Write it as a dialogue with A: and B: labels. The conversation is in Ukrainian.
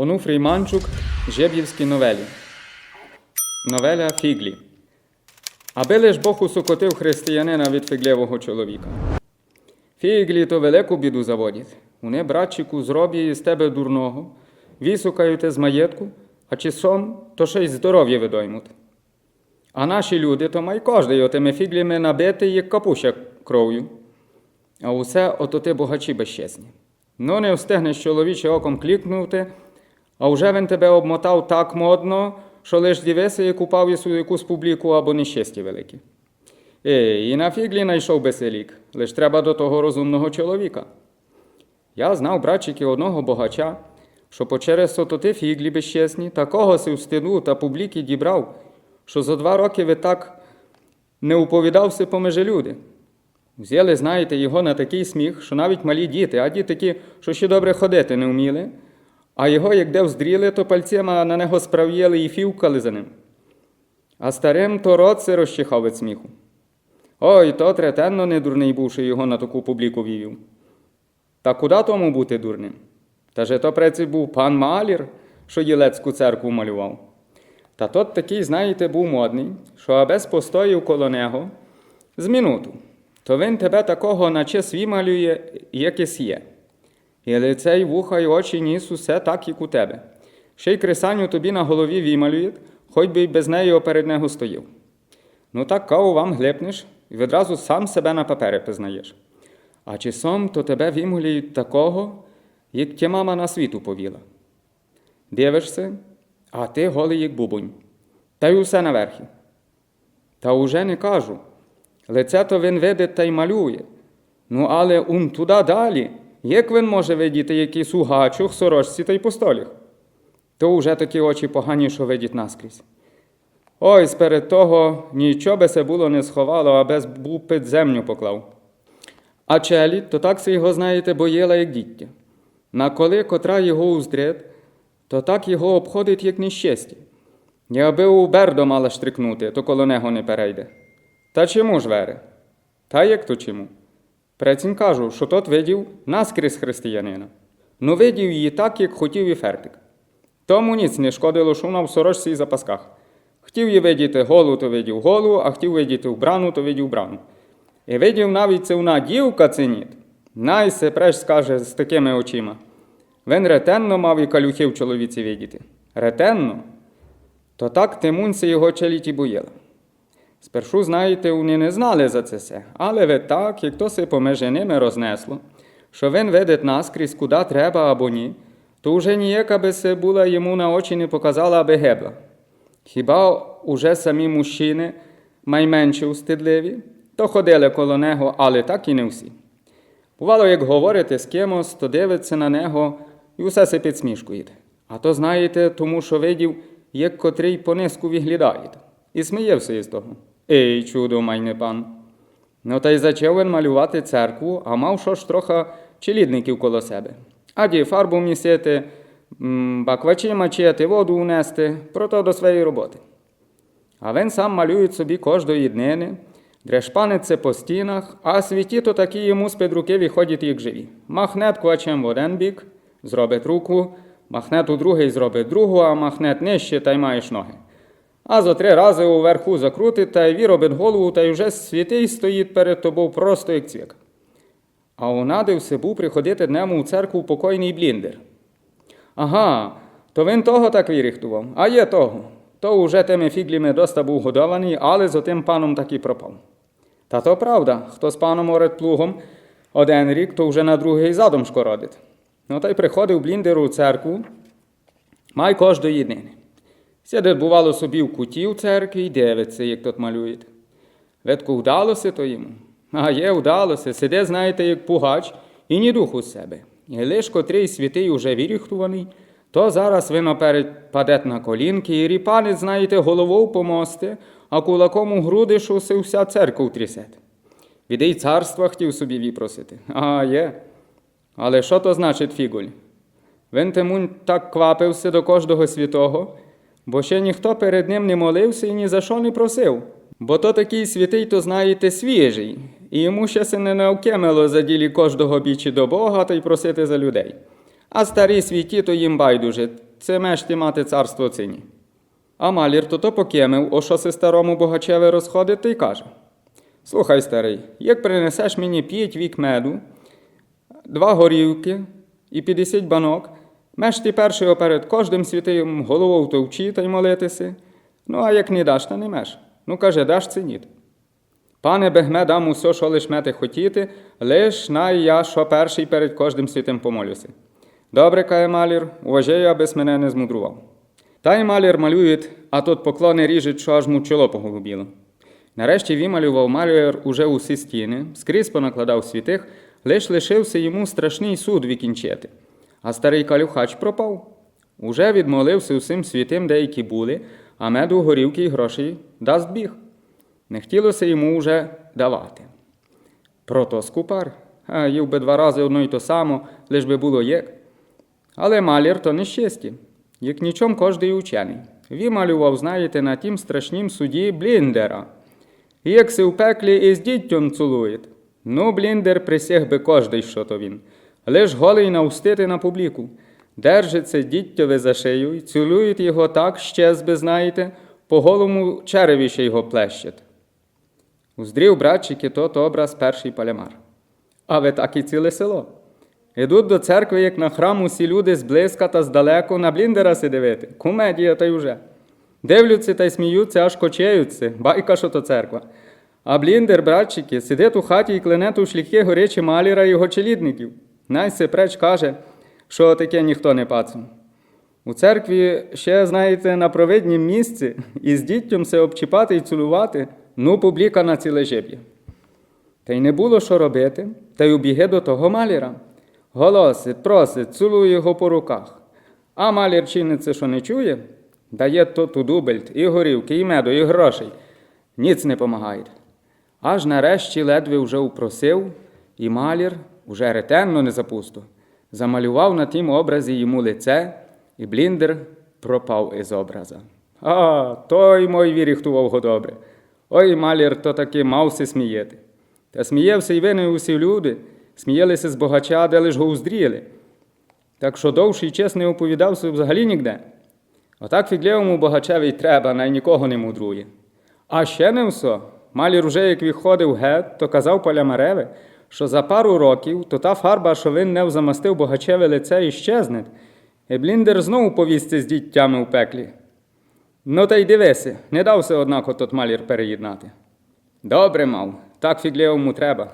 A: Онуфрій Манчук, Жеб'ївські новелі. Новеля Фіглі. Аби лиш Бог усокотив християнина від фіглєвого чоловіка. Фіглі то велику біду заводять. Вони, братчику, зроблять із тебе дурного, вісукають з маєтку, а часом то ще й здоров'я видоймуть. А наші люди то май кожний отими фіглями набитий, як капуща кров'ю. А усе ото ти богачі безчесні. Ну, не встигнеш чоловіче оком клікнути, а вже він тебе обмотав так модно, що лиш дивися, як упав єсу якусь публіку або нещасті великі. Ей, і на фіглі найшов беселік, лиш треба до того розумного чоловіка. Я знав, братчики, одного богача, що по через сототи фіглі безчесні, такого си в стіну та публіки дібрав, що за два роки ви так не уповідався поміж люди. Взяли, знаєте, його на такий сміх, що навіть малі діти, а діти такі, що ще добре ходити не вміли, а його, як де вздріли, то пальцями на нього справ'яли і фівкали за ним. А старим то рот розчихав від сміху. Ой, то третенно не дурний був, що його на таку публіку вівів. Та куди тому бути дурним? Та же то преці був пан Малір, що Єлецьку церкву малював. Та тот такий, знаєте, був модний, що абез постоїв коло нього з минуту, то він тебе такого наче свій малює, якесь є. І лице, й вуха, й очі, ніс, усе так, як у тебе. Ще й кресаню тобі на голові вімалює, хоч би й без неї перед нього стоїв. Ну так каву вам глипнеш і відразу сам себе на папери пізнаєш. А часом то тебе вимолюють такого, як тя мама на світу повіла. Дивишся, а ти голий, як бубонь, та й усе наверхі. Та уже не кажу. Лице то він видить та й малює. Ну, але ум туди далі. Як він може видіти якийсь угачух, сорочці та й постоліх? То уже такі очі погані, що видять наскрізь. Ой, сперед того нічого би се було не сховало, а без під землю поклав. А челі, то так се його, знаєте, боїла, як діття. На коли котра його уздрет, то так його обходить, як нещастя. І аби у бердо мала штрикнути, то коло нього не перейде. Та чому ж вере? Та як то чому? Прецім кажу, що тот видів наскрізь християнина. Ну видів її так, як хотів і фертик. Тому ніц не шкодило, що вона в сорочці і запасках. Хотів її видіти голу, то видів голу, а хотів видіти вбрану, то видів вбрану. І видів навіть це вона дівка циніт. Най се преш скаже з такими очима. Він ретенно мав і калюхи в чоловіці видіти. Ретенно? То так Тимунці його челіті боїла. Спершу, знаєте, вони не знали за це все, але ви так, як то се поміж ними рознесло, що він видить наскрізь, куди треба або ні, то уже ніяка би се була йому на очі не показала, аби гебла. Хіба уже самі мужчини, майменше устидливі, то ходили коло нього, але так і не всі. Бувало, як говорите з кимось, то дивиться на нього і усе се підсмішкує. А то знаєте, тому що видів, як котрий по низку виглядає. І сміявся із того. Ей, чудо, майне пан. Ну та й зачав він малювати церкву, а мав що ж трохи челідників коло себе. Аді фарбу місити, баквачі мачити, воду унести, прото до своєї роботи. А він сам малює собі кожної днини, дрешпаниться по стінах, а світі то такі йому з-під руки виходять, як живі. Махне квачем в один бік, зробить руку, махне у другий зробить другу, а махне нижче та й маєш ноги. А за три рази уверху закрутить та й виробить голову, та й вже святий стоїть перед тобою просто як цвік. А унадився був приходити днем у церкву покойний бліндер. Ага, то він того так виріхтував, а є того. То уже тими фіглями доста був годований, але за тим паном так і пропав. Та то правда, хто з паном орет плугом один рік, то вже на другий задом шкородить. Ну та й приходив бліндер у церкву, май кожної днини. Сидить, бувало, собі в куті в церкві і дивиться, як тут малюють. Видко, вдалося то йому. А є, вдалося. Сиде, знаєте, як пугач, і ні духу з себе. І лиш котрий святий уже виріхтуваний, то зараз він оперед паде на колінки, і ріпанець, знаєте, головою помости, а кулаком у груди, се вся церква трясет. Відей царства хотів собі віпросити. А є. Але що то значить фігуль? Він Тимунь так квапився до кожного святого, бо ще ніхто перед ним не молився і ні за що не просив. Бо то такий святий, то знаєте, свіжий, і йому ще се не навкемило за ділі кожного бічі до Бога та й просити за людей. А старі святі, то їм байдуже, це мешті мати царство цині. А малір то то покемив, о що се старому богачеве розходить, та й каже: Слухай, старий, як принесеш мені п'ять вік меду, два горівки і 50 банок, меш ти перший оперед кожним святим головою товчі та й молитися. Ну, а як не даш, та не меш. Ну, каже, даш циніт. Пане Бегме, дам усе, що лиш мети хотіти, лиш най я, що перший перед кожним святим помолюся. Добре, каже малір, уважаю, абис мене не змудрував. Та й малір малюють, а тут поклони ріжуть, що аж му чоло поголубіло. Нарешті вималював малюєр уже усі стіни, скрізь понакладав святих, лиш лишився йому страшний суд вікінчити. А старий калюхач пропав. Уже відмолився усім святим, деякі були, а меду, горівки й грошей дасть біг. Не хотілося йому уже давати. Прото скупар, а їв би два рази одно й то само, лиш би було як. Але малір то нещасті, як нічом кожний учений. Вималював, знаєте, на тім страшнім суді бліндера. Як се в пеклі із діттям цілує. Ну, бліндер присяг би кожний, що то він. Лиш голий навстити на публіку. Держиться діттєве за шию і цілують його так, щез би, знаєте, по голому череві ще його плещуть. Уздрів братчики тот образ перший палямар. А ви так і ціле село. Ідуть до церкви, як на храм, усі люди зблизька та здалеку на бліндера си дивити. Кумедія та й уже. Дивляться та й сміються, аж кочеються. Байка, що то церква. А бліндер, братчики, сидить у хаті і клене у шліхи горячі маліра його челідників. Найсе преч каже, що таке ніхто не пацан. У церкві ще, знаєте, на провиднім місці і з діттям се обчіпати і цілувати, ну, публіка на ціле жеб'є. Та й не було що робити, та й убіги до того маліра. Голосить, просить, цілує його по руках. А малір чиниться, що не чує, дає то ту дубельт, і горівки, і меду, і грошей. Ніц не помагає. Аж нарешті ледве вже упросив, і малір, уже ретенно не запусто, замалював на тім образі йому лице, і бліндер пропав із образа. А, той мой віріхтував го добре. Ой, малір, то таки мався сміяти. Та сміявся й вини усі люди, сміялися з богача, де лиш го уздріли. Так що довший час не оповідався взагалі нігде. Отак фіглєвому богачеві й треба, най нікого не мудрує. А ще не все. Малір уже як виходив гет, то казав Полямареве, що за пару років то та фарба, що він не замастив богачеве лице, іщезне, і бліндер знову повісться з діттями у пеклі. Ну та й дивися, не дався однако тот малір переєднати. Добре мав, так фіглєвому треба.